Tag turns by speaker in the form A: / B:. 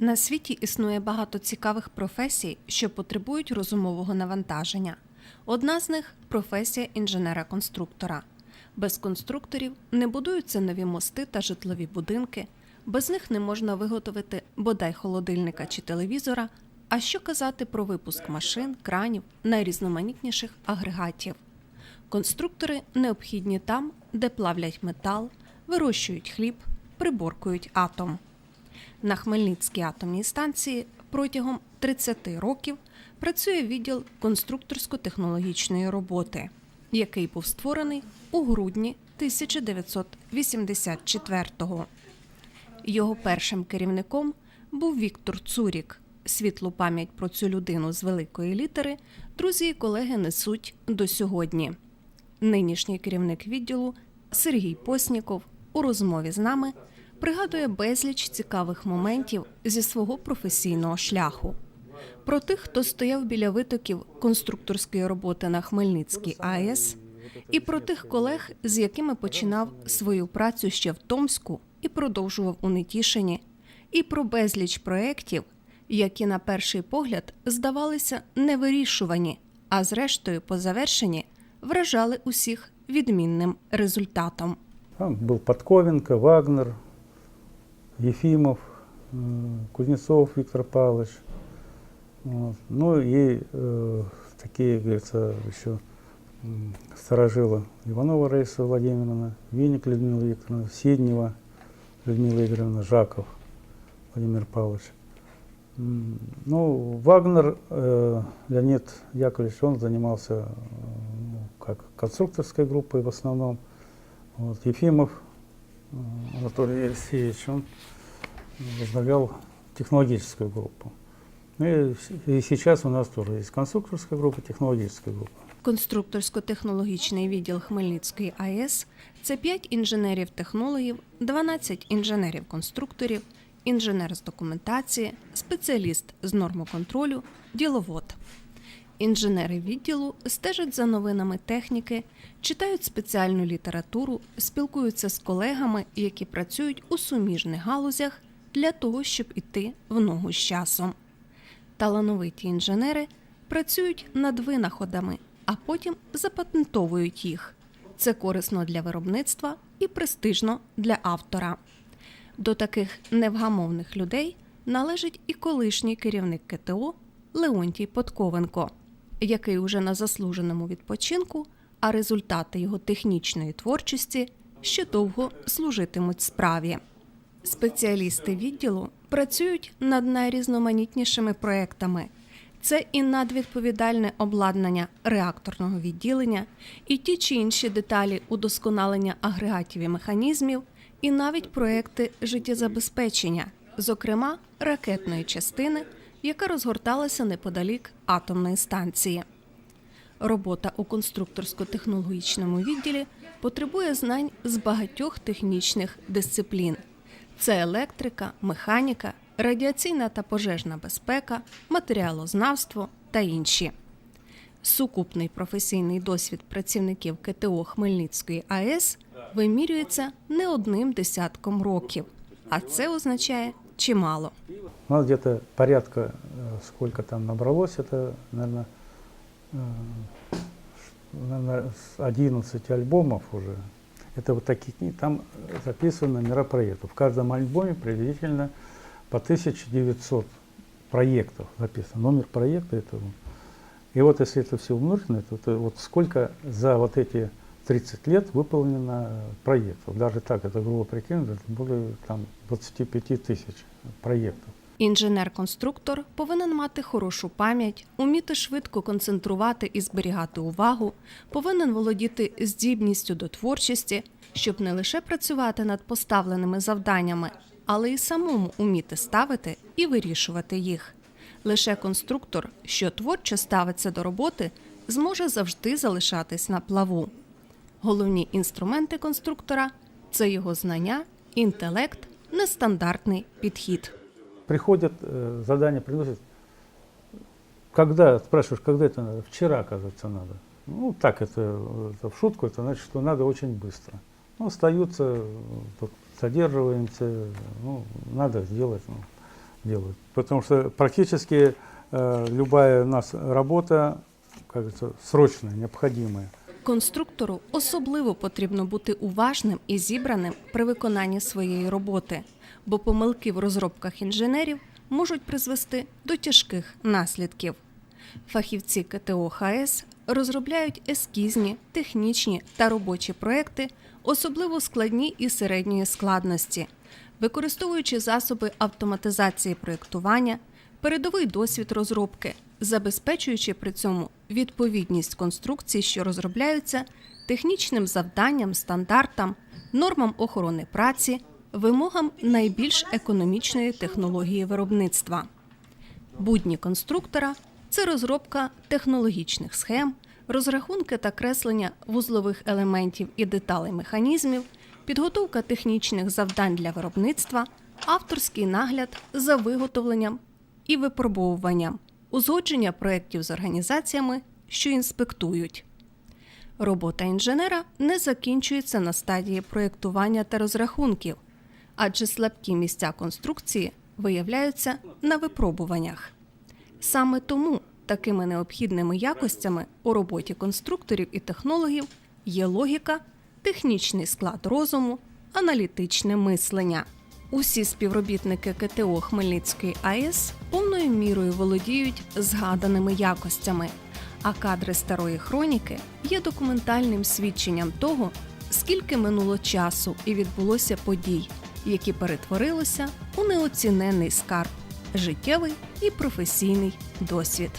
A: На світі існує багато цікавих професій, що потребують розумового навантаження. Одна з них професія інженера-конструктора. Без конструкторів не будуються нові мости та житлові будинки, без них не можна виготовити бодай холодильника чи телевізора. А що казати про випуск машин, кранів, найрізноманітніших агрегатів. Конструктори необхідні там, де плавлять метал, вирощують хліб, приборкують атом. На Хмельницькій атомній станції протягом 30 років працює відділ конструкторсько-технологічної роботи, який був створений у грудні 1984-го. Його першим керівником був Віктор Цурік. Світлу пам'ять про цю людину з великої літери друзі і колеги несуть до сьогодні. Нинішній керівник відділу Сергій Посніков у розмові з нами пригадує безліч цікавих моментів зі свого професійного шляху. Про тих, хто стояв біля витоків конструкторської роботи на Хмельницькій АЕС, і про тих колег, з якими починав свою працю ще в Томську і продовжував у Нетішині, і про безліч проєктів, які на перший погляд здавалися невирішувані, а зрештою, по завершенні, вражали усіх відмінним результатом.
B: Там был Подковенко, Вагнер, Ефимов, м, Кузнецов Виктор Павлович. Вот. Ну и э, такие, говорится, еще старожилы Иванова Раиса Владимировна, Веник Людмила Викторовна, Седнева Людмила Игоревна, Жаков Владимир Павлович. Ну, Вагнер э, Леонид Яковлевич, он занимался э, ну, как конструкторской группой в основном. Вот, Ефимов э, Анатолий Алексеевич, он возглавлял технологическую группу. Ну и, сейчас у нас тоже есть конструкторская группа, технологическая группа.
A: Конструкторсько-технологічний відділ Хмельницької АЕС це 5 інженерів-технологів, 12 інженерів-конструкторів, інженер з документації, спеціаліст з нормоконтролю, діловод. Інженери відділу стежать за новинами техніки, читають спеціальну літературу, спілкуються з колегами, які працюють у суміжних галузях для того, щоб іти в ногу з часом. Талановиті інженери працюють над винаходами, а потім запатентовують їх. Це корисно для виробництва і престижно для автора. До таких невгамовних людей належить і колишній керівник КТО Леонтій Подковенко, який уже на заслуженому відпочинку, а результати його технічної творчості ще довго служитимуть справі. Спеціалісти відділу працюють над найрізноманітнішими проектами. Це і надвідповідальне обладнання реакторного відділення, і ті чи інші деталі удосконалення агрегатів і механізмів, і навіть проекти життєзабезпечення, зокрема ракетної частини, яка розгорталася неподалік атомної станції. Робота у конструкторсько-технологічному відділі потребує знань з багатьох технічних дисциплін: це електрика, механіка, радіаційна та пожежна безпека, матеріалознавство та інші. Сукупний професійний досвід працівників КТО Хмельницької АЕС вимірюється не одним десятком років, а це означає чимало.
B: У нас где-то порядка, э, сколько там набралось, это, наверное, наверное, 11 альбомов уже. Это вот такие книги, там записаны номера проектов. В каждом альбоме приблизительно по 1900 проектов записано. Номер проекта это вот. И вот если это все умножить на то вот сколько за вот эти 30 лет выполнено проектов. Даже так, это грубо прикинуть, это более там, 25 тысяч проектов.
A: Інженер-конструктор повинен мати хорошу пам'ять, уміти швидко концентрувати і зберігати увагу, повинен володіти здібністю до творчості, щоб не лише працювати над поставленими завданнями, але й самому уміти ставити і вирішувати їх. Лише конструктор, що творчо ставиться до роботи, зможе завжди залишатись на плаву. Головні інструменти конструктора це його знання, інтелект, нестандартний підхід.
B: Приходят, э, задание приносят. Когда, спрашиваешь, когда это надо? Вчера, оказывается, надо. Ну, так это, это в шутку, это значит, что надо очень быстро. Ну, остаются, э, тут задерживаемся, ну, надо сделать. Ну, делают. Потому что практически э, любая у нас работа, как говорится, срочная, необходимая.
A: Конструктору особливо потрібно бути уважним і зібраним при виконанні своєї роботи, бо помилки в розробках інженерів можуть призвести до тяжких наслідків. Фахівці КТО ХС розробляють ескізні, технічні та робочі проекти, особливо складні і середньої складності, використовуючи засоби автоматизації проєктування, передовий досвід розробки, забезпечуючи при цьому відповідність конструкцій, що розробляються технічним завданням, стандартам, нормам охорони праці, вимогам найбільш економічної технології виробництва. Будні конструктора це розробка технологічних схем, розрахунки та креслення вузлових елементів і деталей механізмів, підготовка технічних завдань для виробництва, авторський нагляд за виготовленням і випробовуванням, узгодження проєктів з організаціями, що інспектують. Робота інженера не закінчується на стадії проєктування та розрахунків, адже слабкі місця конструкції виявляються на випробуваннях. Саме тому такими необхідними якостями у роботі конструкторів і технологів є логіка, технічний склад розуму, аналітичне мислення. Усі співробітники КТО Хмельницької АЕС повною мірою володіють згаданими якостями, а кадри старої хроніки є документальним свідченням того, скільки минуло часу і відбулося подій, які перетворилися у неоціненний скарб, життєвий і професійний досвід.